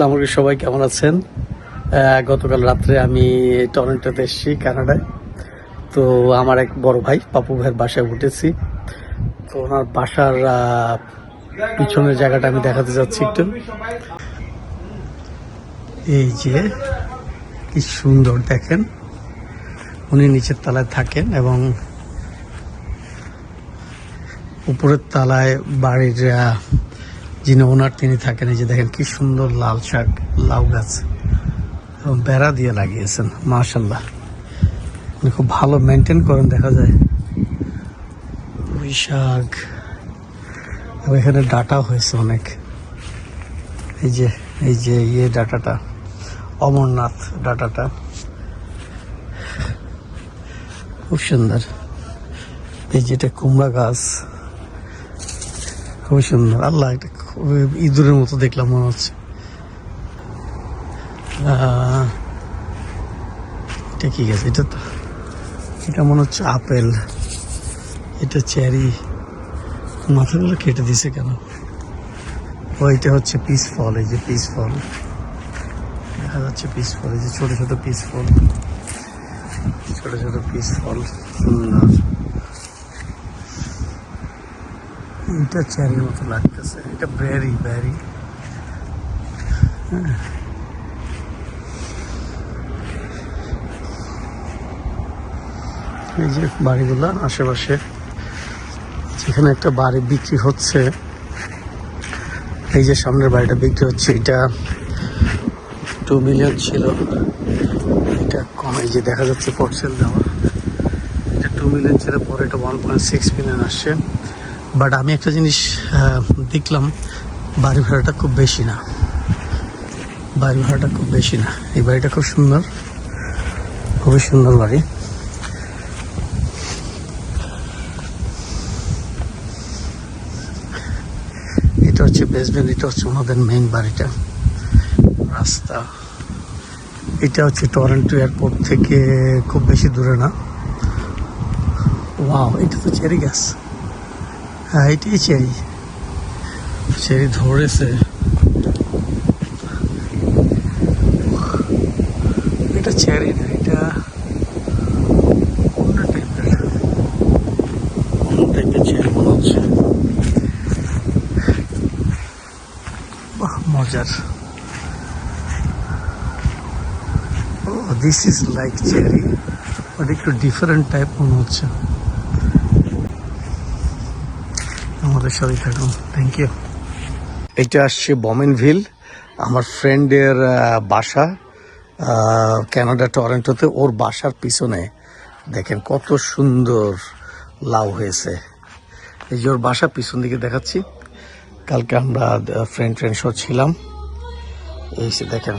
ইসলাম আলাইকুম, সবাই কেমন আছেন? গতকাল রাত্রে আমি টরন্টোতে এসেছি কানাডায়। তো আমার এক বড় ভাই, পাপু ভাইয়ের বাসায় উঠেছি। তো ওনার বাসার পিছনের জায়গাটা আমি দেখাতে যাচ্ছি একটু। এই যে, কি সুন্দর দেখেন। উনি নিচের তলায় থাকেন এবং উপরের তলায় বাড়ির যিনি ওনার, তিনি থাকেন এই যে দেখেন কি সুন্দর লাল শাক, লাউ গাছ। এবং বেড়া দিয়ে লাগিয়েছেন মাশাল্লাহ উনি খুব ভালো মেনটেন করেন, দেখা যায়। পুঁই শাক। এবং এখানে ডাটা হয়েছে অনেক। এই যে এই যে ইয়ে ডাটাটা, অমরনাথ ডাটাটা। খুব সুন্দর। এই যেটা কুমড়া গাছ। খুবই সুন্দর। আল্লাহ এটা ইঁদুরের মতো দেখলাম মনে হচ্ছে। এটা কি গেছে? এটা তো এটা মনে হচ্ছে আপেল। এটা চেরি। মাথাগুলো কেটে দিছে কেন? ও, এটা হচ্ছে পিস ফল এই যে পিস ফল দেখা যাচ্ছে পিস ফল এই যে ছোট ছোট পিস ফল ছোট ছোট পিস ফল সুন্দর। এটা চেরির মতো লাগতেছে। এটা ব্যারি বেরি এই যে বাড়িগুলো, আশেপাশে, যেখানে একটা বাড়ি বিক্রি হচ্ছে, এই যে সামনের বাড়িটা বিক্রি হচ্ছে, এটা টু মিলিয়ন ছিল। এটা কম, এই যে দেখা যাচ্ছে পটসেল দেওয়া। এটা টু মিলিয়ন ছিল, পরে এটা ওয়ান পয়েন্ট সিক্স মিলিয়ন আসছে। বাট আমি একটা জিনিস দেখলাম বাড়ি ভাড়াটা খুব বেশি না। বাড়ি ভাড়াটা খুব বেশি না। এই বাড়িটা খুব সুন্দর। খুবই সুন্দর বাড়ি। এটা হচ্ছে বেসমেন্ট এটা হচ্ছে ওনাদের মেইন বাড়িটা। রাস্তা। এটা হচ্ছে টরেন্টো এয়ারপোর্ট থেকে খুব বেশি দূরে না। ওয়াও এটা তো চেরি গাছ হ্যাঁ এটাই চেরি। চেরি ধরেছে। এটা চেরি না এটা অন্য টাইপের অন্য টাইপের চেরি মনে হচ্ছে। বাহ মজার। ও this is like cherry but একটু ডিফারেন্ট টাইপ মনে হচ্ছে। আমাদের সাথে থাকুন থ্যাংক ইউ এটা আসছে বমেনভিল আমার ফ্রেন্ডের বাসা ক্যানাডা টরেন্টোতে ওর বাসার পিছনে, দেখেন কত সুন্দর লাউ হয়েছে। এই যে ওর বাসা পিছন দিকে দেখাচ্ছি। কালকে আমরা ফ্রেন্ড ফ্রেন্ড সহ ছিলাম। এই সে দেখেন,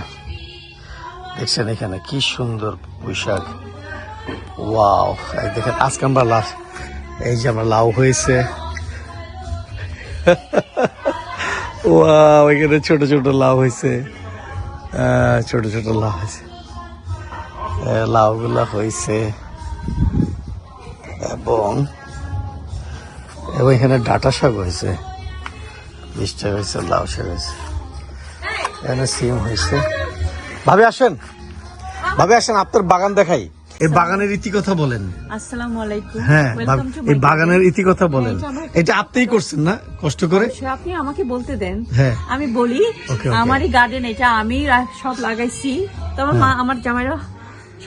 দেখছেন এখানে কি সুন্দর বৈশাখ। ওয়াও দেখেন, আজকে আমরা লাভ এই যে আমরা লাউ হয়েছে। ওয়াও এখানে ছোট ছোট লাউ হয়েছে ছোট ছোট লাউ হয়েছে লাউগুলা হয়েছে এবং এবং এখানে ডাটা শাক হয়েছে মিষ্টি হয়েছে লাউ শাক হয়েছে এখানে সিম হয়েছে ভাবে আসেন। ভাবে আসেন, আপনার বাগান দেখাই। এই বাগানের ইতি কথা বলেন। আসসালামু আলাইকুম। হ্যাঁ এই বাগানের ইতি কথা বলেন। এটা আমার- আপনিই করছেন না? কষ্ট করে? আপনি আমাকে বলতে দেন। হ্যাঁ। আমি বলি. আমারই গার্ডেন এটা আমি সব লাগাইছি। তোমার মা আমার জামাইরা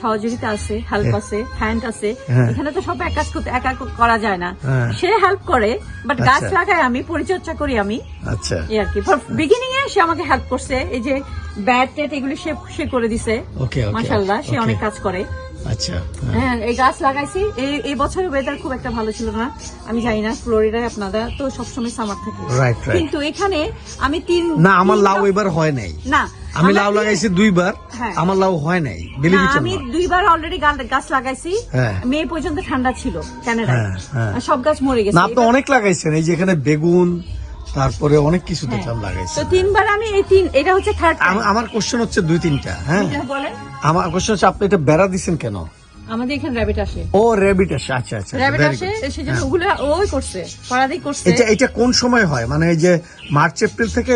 সহযোগিতা আছে হেল্প আছে হ্যান্ড আছে। হ্যাঁ। এখানে তো সব একা করতে একা করা যায় না। হ্যাঁ। সে হেল্প করে বাট গাছ আচ্ছা। লাগাই আমি পরিচর্যা করি আমি। আচ্ছা। এই আর কি। বিগিনিং এ সে আমাকে হেল্প করছে। এই যে ব্যাট টেট এগুলি সে সে করে দিছে। মাশাআল্লাহ সে অনেক কাজ করে। আচ্ছা হ্যাঁ এই গাছ লাগাইছি। এই এই বছরের ওয়েদার খুব একটা ভালো ছিল না। আমি জানি না ফ্লোরিডায় আপনারা তো সবসময় সামার থাকে। Right, right. কিন্তু এখানে আমি তিন না আমার লাউ এবার হয় নাই। না আমি লাউ লাগাইছি দুইবার। হ্যাঁ। আমার লাউ হয় নাই আমি দুইবার অলরেডি গাছ লাগাইছি। হ্যাঁ। মে পর্যন্ত ঠান্ডা ছিল কানাডায়। আর সব গাছ মরে গেছে। আপনি অনেক লাগাইছেন এই যে এখানে বেগুন তারপরে অনেক কিছু দেখলাম লাগাইছে। তো তিনবার আমি এই তিন এটা হচ্ছে থার্ড আম- আমার কোশ্চেন হচ্ছে দুই তিনটা হ্যাঁ বলেন আমার কোশ্চেন হচ্ছে আপনি এটা বেড়া দিছেন কেন? আমাদের এখানে র্যাবিট আসে। ও র্যাবিট আসে আচ্ছা আচ্ছা র্যাবিট আসে good. সেজন্য ওগুলো ওই করছে পরাদি করছে। এটা এটা কোন সময় হয়? মানে এই যে মার্চ এপ্রিল থেকে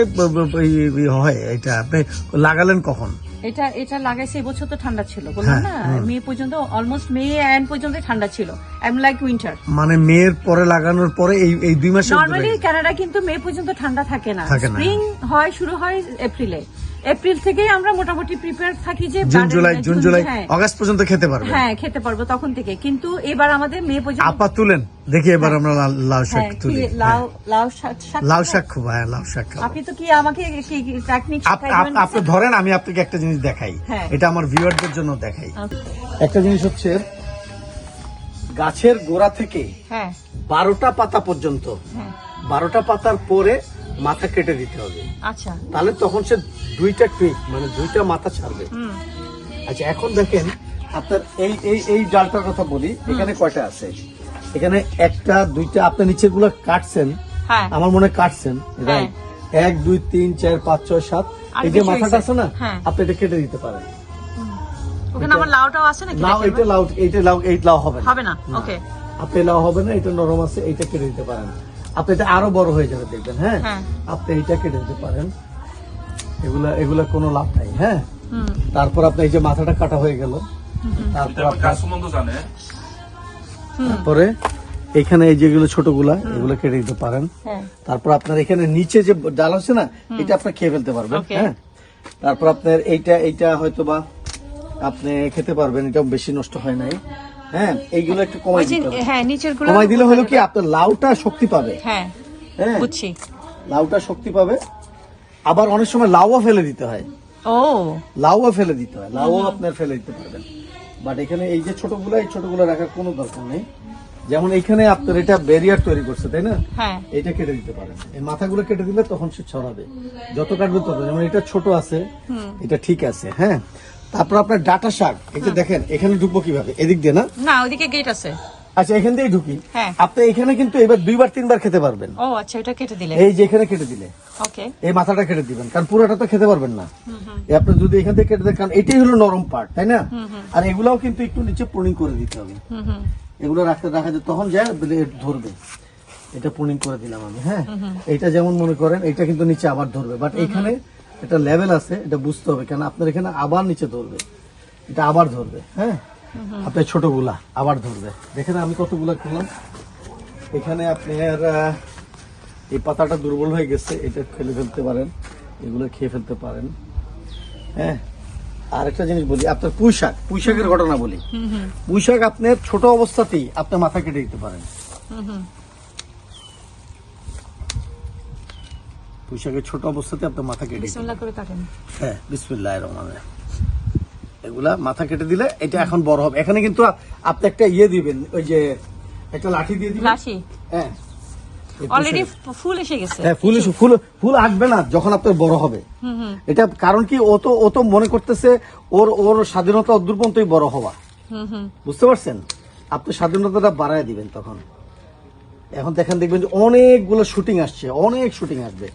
হয় এটা আপনি লাগালেন কখন? এটা এটা লাগাইছে এবছর তো ঠান্ডা ছিল বললাম হ্যাঁ, না? মে পর্যন্ত অলমোস্ট মে এন্ড পর্যন্ত ঠান্ডা ছিল। আই লাইক উইন্টার মানে মেয়ের পরে লাগানোর পরে এই এই দুই মাসের নর্মালি কানাডা কিন্তু মে পর্যন্ত ঠান্ডা থাকে না। স্প্রিং হয় শুরু হয় এপ্রিলে এপ্রিল থেকেই আমরা মোটামুটি প্রিপেয়ার থাকি যে জুন জুলাই জুন জুলাই হ্যাঁ। অগাস্ট পর্যন্ত খেতে পারবেন হ্যাঁ খেতে পারব তখন থেকে। কিন্তু এবার আমাদের মে পর্যন্ত আপা তুলেন। দেখি এবার আমরা লাউ শাক হ্যাঁ, তুলি। লাউ লাউ শাক লাউ শাক খুব হ্যাঁ লাউ শাক আপনি তো কি আমাকে টেকনিক আপ- আপ- আপনি ধরেন আমি আপনাকে একটা জিনিস দেখাই। হ্যাঁ। এটা আমার ভিউয়ারদের জন্য দেখাই। একটা জিনিস হচ্ছে গাছের গোড়া থেকে হ্যাঁ। বারোটা পাতা পর্যন্ত হ্যাঁ। বারোটা পাতার পরে মাথা কেটে দিতে হবে। আচ্ছা। তাহলে তখন সে দুইটা টুইক মানে দুইটা মাথা ছাড়বে। আচ্ছা এখন দেখেন আপনার এই এই এই ডালটার কথা বলি এখানে কয়টা আছে? এখানে একটা দুইটা আপনার নিচেরগুলো কাটছেন হ্যাঁ। আমার মনে কাটছেন রাইট এক দুই তিন চার পাঁচ ছয় সাত। এই যে মাথাটা আছে না হ্যাঁ। আপনি এটা কেটে দিতে পারেন। ওখানে আমার লাউটাও আছে নাকি লাউ এটা লাউ এইটা লাউ এই লাউ হবে না। হবে না? ওকে আপনি লাউ হবে না এটা নরম আছে এইটা কেটে দিতে পারেন। আপনি এটা আরও বড় হয়ে যাবে দেখবেন হ্যাঁ? হ্যাঁ। আপনি এইটা কেটে দিতে পারেন। এগুলা এগুলা কোনো লাভ নাই হ্যাঁ? তারপর আপনি এই যে মাথাটা কাটা হয়ে গেল তারপর আপনার তারপরে এখানে এই যেগুলো ছোটগুলা এগুলো কেটে দিতে পারেন। হ্যাঁ। তারপর আপনার এখানে নিচে যে ডাল আছে না এটা আপনি খেয়ে ফেলতে পারবেন হ্যাঁ? তারপর আপনার এইটা এইটা হয়তো বা আপনি খেতে পারবেন এটা বেশি নষ্ট হয় নাই। হ্যাঁ এইগুলো একটু কমাই দিতে হবে। হ্যাঁ নিচেরগুলো কমাই দিলে হলো কি আপনার লাউটা শক্তি পাবে। হ্যাঁ হ্যাঁ বুঝছি। লাউটা শক্তি পাবে। আবার অনেক সময় লাউও ফেলে দিতে হয়। ও। লাউও ফেলে দিতে হয়। লাউও আপনার ফেলে দিতে পারবেন। বাট এখানে এই যে ছোটগুলো এই ছোটগুলো রাখার কোনো দরকার নেই। যেমন এখানে আপনার এটা ব্যারিয়ার তৈরি করছে তাই না? হ্যাঁ। এটা কেটে দিতে পারেন। এই মাথাগুলো কেটে দিলে তখন সে ছড়াবে। যত কাটবে তত। যেমন এটা ছোট আছে এটা ঠিক আছে হ্যাঁ? তারপর আপনার ডাটা শাক যে দেখেন এখানে ঢুকবো কীভাবে? এদিক দিয়ে না? না ওইদিকে গেট আছে। আচ্ছা এখান দিয়েই ঢুকি। হ্যাঁ। আপনি এখানে কিন্তু এবার দুইবার তিনবার খেতে পারবেন। ও আচ্ছা এটা কেটে দিলে এই যে এখানে কেটে দিলে। ওকে। এই মাথাটা কেটে দিবেন কারণ পুরোটা তো খেতে পারবেন না। আপনি যদি এখান থেকে কেটে দেন কারণ এটাই হলো নরম পার্ট তাই না? আর এগুলাও কিন্তু একটু নিচে পুনিং করে দিতে হবে। এগুলো রাখতে রাখা যায় তখন যায় ধরবে। এটা পুনিং করে দিলাম আমি হ্যাঁ? এটা যেমন মনে করেন এটা কিন্তু নিচে আবার ধরবে। বাট এখানে একটা লেভেল আছে এটা বুঝতে হবে। কেন? আপনার এখানে আবার নিচে ধরবে। এটা আবার ধরবে হ্যাঁ? আপনার ছোটগুলা আবার ধরবে। দেখেন আমি কতগুলা খেলাম এখানে আপনার এই পাতাটা দুর্বল হয়ে গেছে এটা ফেলে ফেলতে পারেন। এগুলো খেয়ে ফেলতে পারেন। হ্যাঁ? আর একটা জিনিস বলি আপনার পুঁই শাক পুঁই শাকের ঘটনা বলি। হুম হুম। পুঁই শাক আপনার ছোট অবস্থাতেই আপনার মাথা কেটে দিতে পারেন। ছোট অবস্থাতে আপনার মাথা কেটে করে কাটেন। হ্যাঁ বিসমিল্লাহ রহমান এগুলা মাথা কেটে দিলে এটা এখন বড় হবে। এখানে কিন্তু আপনি একটা ইয়ে দিবেন ওই যে একটা লাঠি দিয়ে দিবেন। লাশি হ্যাঁ। অলরেডি ফুল এসে গেছে। হ্যাঁ ফুল ফুল ফুল আসবে না যখন আপনার বড় হবে। এটা কারণ কি? ও তো ও তো মনে করতেছে ওর ওর স্বাধীনতা অদূর পর্যন্তই বড় হওয়া। বুঝতে পারছেন? আপনি স্বাধীনতাটা বাড়ায় দিবেন তখন। এখন দেখেন দেখবেন যে অনেকগুলো শুটিং আসছে অনেক শুটিং আসবে।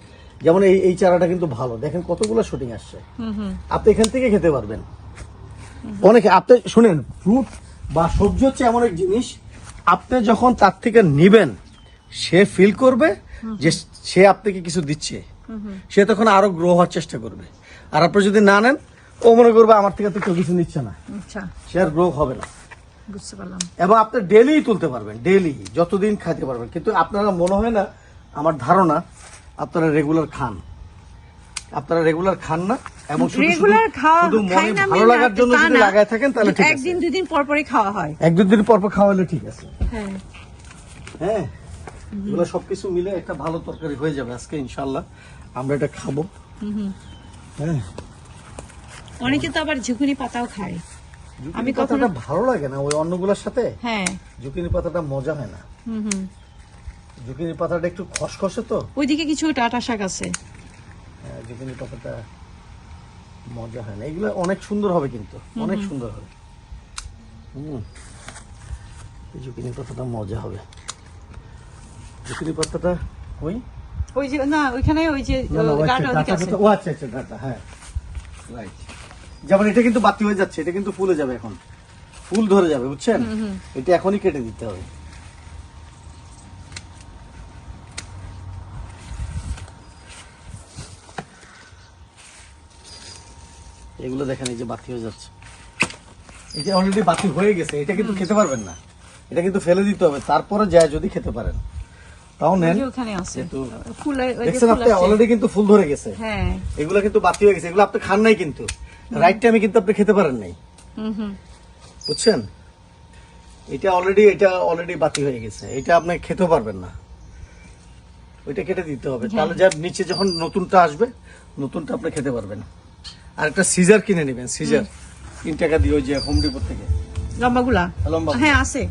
যেমন এই এই চারাটা কিন্তু ভালো। দেখেন কতগুলো শুটিং আসছে। আপনি এখান থেকে খেতে পারবেন। অনেকে আপনি শুনেন ফ্রুট বা সবজি হচ্ছে এমন এক জিনিস আপনি যখন তার থেকে নিবেন সে ফিল করবে যে সে আপনাকে কিছু দিচ্ছে। সে তখন আরও গ্রো হওয়ার চেষ্টা করবে। আর আপনি যদি না নেন ও মনে করবে আমার থেকে তো কেউ কিছু নিচ্ছে না। আচ্ছা। সে আর গ্রো হবে না। বুঝতে পারলাম। এবং আপনি ডেলি তুলতে পারবেন ডেলি যতদিন খাইতে পারবেন। কিন্তু আপনারা মনে হয় না আমার ধারণা আপনারা রেগুলার খান। আপনারা রেগুলার খান না এবং রেগুলার খাওয়া শুধু মনে ভালো লাগার জন্য যদি লাগায় থাকেন তাহলে ঠিক আছে। একদিন দুদিন পর পরই খাওয়া হয়। এক দুদিন পর পর খাওয়ালে ঠিক আছে। হ্যাঁ। হ্যাঁ এগুলো সবকিছু মিলে একটা ভালো তরকারি হয়ে যাবে আজকে ইনশাল্লাহ আমরা এটা খাব। হ্যাঁ। অনেকে তো আবার ঝুঁকুনি পাতাও খায়। আমি কথাটা ভালো লাগে না ওই অন্নগুলোর সাথে? হ্যাঁ। জুকিনি পাতাটা মজা হয় না। হুম হুম। জুকিনি পাতাটা একটু খসখসে তো? ওইদিকে কিছু টাটা শাক আছে। হ্যাঁ, জুকিনি পাতাটা মজা হয় না। এগুলো অনেক সুন্দর হবে কিন্তু। অনেক সুন্দর হবে। হুম জুকিনি পাতাটা মজা হবে। জুকিনি পাতাটা ওই? ওই যে না ওইখানে ওই যে না, ও আচ্ছা, ওদিকে আছে। ও আচ্ছা আচ্ছা ডাটা হ্যাঁ। রাইট যেমন এটা কিন্তু বাতি হয়ে যাচ্ছে এটা কিন্তু ফুলে যাবে এখন। ফুল ধরে যাবে বুঝছেন? এটা এখনই কেটে দিতে হবে। এগুলো দেখেন এই যে বাতি হয়ে যাচ্ছে। এই যে অলরেডি বাতি হয়ে গেছে এটা কিন্তু খেতে পারবেন না। এটা কিন্তু ফেলে দিতে হবে তারপরে যায় যদি খেতে পারেন। তাও নেন দেখছেন আপনি অলরেডি কিন্তু ফুল ধরে গেছে। হ্যাঁ। এগুলো কিন্তু বাতি হয়ে গেছে এগুলো আপনি খান নাই কিন্তু। রাইট টাইমে কিন্তু আপনি খেতে পারেন নাই। বুঝছেন? এটা অলরেডি এটা অলরেডি বাতি হয়ে গেছে এটা আপনি খেতেও পারবেন না। ওইটা কেটে দিতে হবে। তাহলে যা নিচে যখন নতুনটা আসবে নতুনটা আপনি খেতে পারবেন। আর একটা সিজার কিনে নেবেন সিজার তিন টাকা দিয়ে ওই যে হোম ডিপোর থেকে। লম্বাগুলা? লম্বা। হ্যাঁ আছে।